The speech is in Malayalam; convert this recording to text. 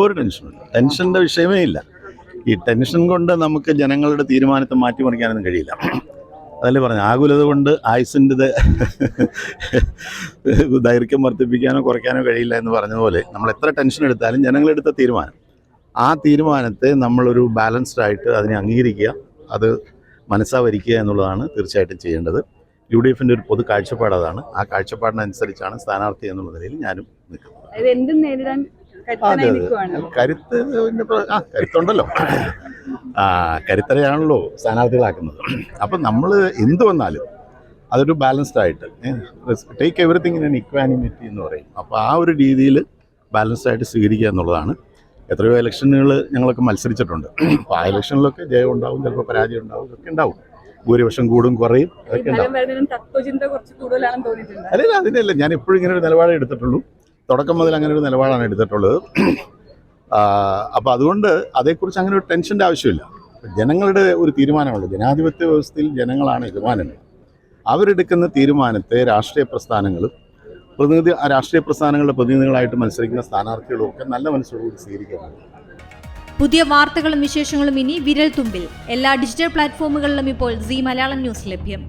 ഒരു ടെൻഷനുമില്ല ടെൻഷന്റെ വിഷയമേ ഇല്ല. ഈ ടെൻഷൻ കൊണ്ട് നമുക്ക് ജനങ്ങളുടെ തീരുമാനത്തെ മാറ്റിമറിക്കാനൊന്നും കഴിയില്ല. അതല്ലേ പറഞ്ഞു? ആകുലത കൊണ്ട് ആയുസിന്റെ ദൈർഘ്യം വർദ്ധിപ്പിക്കാനോ കുറയ്ക്കാനോ കഴിയില്ല എന്ന് പറഞ്ഞതുപോലെ നമ്മൾ എത്ര ടെൻഷൻ എടുത്താലും ജനങ്ങളെടുത്ത തീരുമാനം. ആ തീരുമാനത്തെ നമ്മളൊരു ബാലൻസ്ഡ് ആയിട്ട് അതിനെ അംഗീകരിക്കുക അത് മനസ്സാവരിക്കുക എന്നുള്ളതാണ് തീർച്ചയായിട്ടും ചെയ്യേണ്ടത്. യു ഡി എഫിന്റെ ഒരു പൊതു കാഴ്ചപ്പാട് അതാണ്. ആ കാഴ്ചപ്പാടിനനുസരിച്ചാണ് സ്ഥാനാർത്ഥി എന്നുള്ള നിലയിൽ ഞാനും നിൽക്കുന്നത്. അതെ കരുത്ത് പിന്നെ ആ കരുത്തുണ്ടല്ലോ. ആ കരുത്തരെയാണല്ലോ സ്ഥാനാർത്ഥികളാക്കുന്നത്. അപ്പം നമ്മൾ എന്ത് വന്നാലും അതൊരു ബാലൻസ്ഡ് ആയിട്ട് ടേക്ക് എവറിത്തിങ് ഇൻ ഇക്വാനിമിറ്റി എന്ന് പറയും. അപ്പോൾ ആ ഒരു രീതിയിൽ ബാലൻസ്ഡ് ആയിട്ട് സ്വീകരിക്കുക എന്നുള്ളതാണ്. എത്രയോ ഇലക്ഷനുകൾ ഞങ്ങളൊക്കെ മത്സരിച്ചിട്ടുണ്ട്. അപ്പോൾ ആ ഇലക്ഷനിലൊക്കെ ജയം ഉണ്ടാവും ചിലപ്പോൾ പരാജയം ഉണ്ടാവും ഇതൊക്കെ ഉണ്ടാവും. ഭൂരിപക്ഷം കൂടും കുറയും അതൊക്കെ ഉണ്ടാവും. അല്ലല്ല അതിനല്ല. ഞാൻ എപ്പോഴും ഇങ്ങനെ ഒരു നിലപാടേ എടുത്തിട്ടുള്ളൂ. തുടക്കം മുതൽ അങ്ങനെ ഒരു നിലപാടാണ് എടുത്തിട്ടുള്ളത്. അപ്പോൾ അതുകൊണ്ട് അതേക്കുറിച്ച് അങ്ങനെ ഒരു ടെൻഷന്റെ ആവശ്യമില്ല. ജനങ്ങളുടെ ഒരു തീരുമാനമുണ്ട്. ജനാധിപത്യ വ്യവസ്ഥയിൽ ജനങ്ങളാണ് യജമാനങ്ങൾ അവരെടുക്കുന്ന തീരുമാനത്തെ രാഷ്ട്രീയ പ്രസ്ഥാനങ്ങളും പ്രതിനിധി രാഷ്ട്രീയ പ്രസ്ഥാനങ്ങളുടെ പ്രതിനിധികളായിട്ട് മത്സരിക്കുന്ന സ്ഥാനാർത്ഥികളും ഒക്കെ നല്ല മനസ്സോടുകൂടി സ്വീകരിക്കുകയാണ്. പുതിയ വാർത്തകളും വിശേഷങ്ങളും ഇനി വിരൽ തുമ്പിൽ എല്ലാ ഡിജിറ്റൽ പ്ലാറ്റ്ഫോമുകളിലും ഇപ്പോൾ സി മലയാളം ന്യൂസ് ലഭ്യം.